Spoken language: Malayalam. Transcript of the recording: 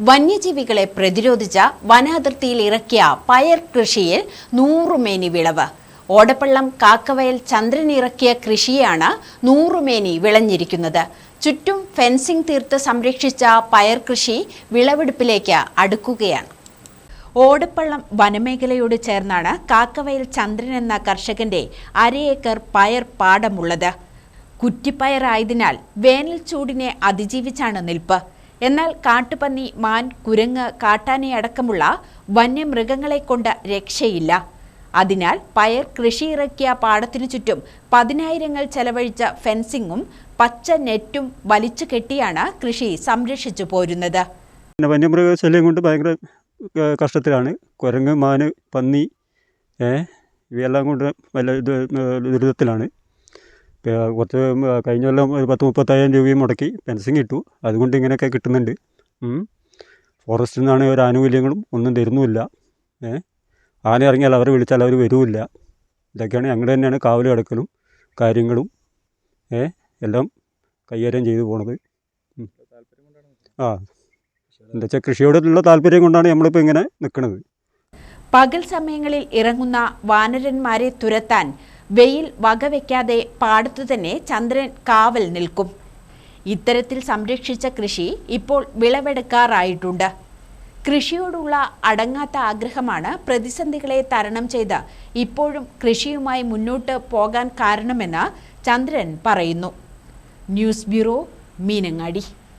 വന്യജീവികളെ പ്രതിരോധിച്ച വനാതിർത്തിയിൽ ഇറക്കിയ പയർ കൃഷിയിൽ നൂറുമേനി വിളവ്. ഓടപ്പള്ളം കാക്കവയൽ ചന്ദ്രൻ ഇറക്കിയ കൃഷിയാണ് നൂറുമേനി വിളഞ്ഞിരിക്കുന്നത്. ചുറ്റും ഫെൻസിംഗ് തീർത്ത് സംരക്ഷിച്ച പയർ കൃഷി വിളവെടുപ്പിലേക്ക് അടുക്കുകയാണ്. ഓടപ്പള്ളം വനമേഖലയോട് ചേർന്നാണ് കാക്കവയൽ ചന്ദ്രൻ എന്ന കർഷകന്റെ അരയേക്കർ പയർ പാടമുള്ളത്. കുറ്റിപ്പയറായതിനാൽ വേനൽ ചൂടിനെ അതിജീവിച്ചാണ് നിൽപ്പ്. എന്നാൽ കാട്ടുപന്നി മാൻ കുരങ്ങ് കാട്ടാനയടക്കമുള്ള വന്യമൃഗങ്ങളെ കൊണ്ട് രക്ഷയില്ല. അതിനാൽ പയർ കൃഷിയിറക്കിയ പാടത്തിനു ചുറ്റും പതിനായിരങ്ങൾ ചെലവഴിച്ച ഫെൻസിങ്ങും പച്ച നെറ്റും വലിച്ചു കെട്ടിയാണ് കൃഷി സംരക്ഷിച്ചു പോരുന്നത്. വന്യമൃഗശല്യം വന്യമൃഗ ശല്യം കൊണ്ട് ഭയങ്കര കഷ്ടത്തിലാണ്. കുരങ്ങ് മാന് പന്നി ഇവയെല്ലാം കൊണ്ട് വല്ല ദുരിതത്തിലാണ്. കുറച്ച് കഴിഞ്ഞ കൊല്ലം ഒരു പത്ത് മുപ്പത്തയ്യായിരം രൂപയും മുടക്കി പെൻഷൻ കിട്ടു അതുകൊണ്ട് ഇങ്ങനെയൊക്കെ കിട്ടുന്നുണ്ട്. ഫോറസ്റ്റിൽ നിന്നാണ് ഒരു ആനുകൂല്യങ്ങളും ഒന്നും തരുന്നുമില്ല. ഏ? ആന ഇറങ്ങിയാൽ അവർ വിളിച്ചാൽ അവർ വരുമില്ല ഇതൊക്കെയാണ് ഞങ്ങൾ തന്നെയാണ് കാവൽ കിടക്കലും കാര്യങ്ങളും. ഏ? എല്ലാം കൈകാര്യം ചെയ്തു പോണത്. ആ. എന്താ വെച്ചാൽ കൃഷിയോടുള്ള താല്പര്യം കൊണ്ടാണ് നമ്മളിപ്പോൾ ഇങ്ങനെ നിൽക്കുന്നത് പകൽ സമയങ്ങളിൽ ഇറങ്ങുന്ന വാനരന്മാരെ തുരത്താൻ വെയിൽ വകവെക്കാതെ പാടത്തു തന്നെ ചന്ദ്രൻ കാവൽ നിൽക്കും. ഇത്തരത്തിൽ സംരക്ഷിച്ച കൃഷി ഇപ്പോൾ വിളവെടുക്കാറായിട്ടുണ്ട്. കൃഷിയോടുള്ള അടങ്ങാത്ത ആഗ്രഹമാണ് പ്രതിസന്ധികളെ തരണം ചെയ്ത് ഇപ്പോഴും കൃഷിയുമായി മുന്നോട്ട് പോകാൻ കാരണമെന്ന് ചന്ദ്രൻ പറയുന്നു. News bureau Meenangadi.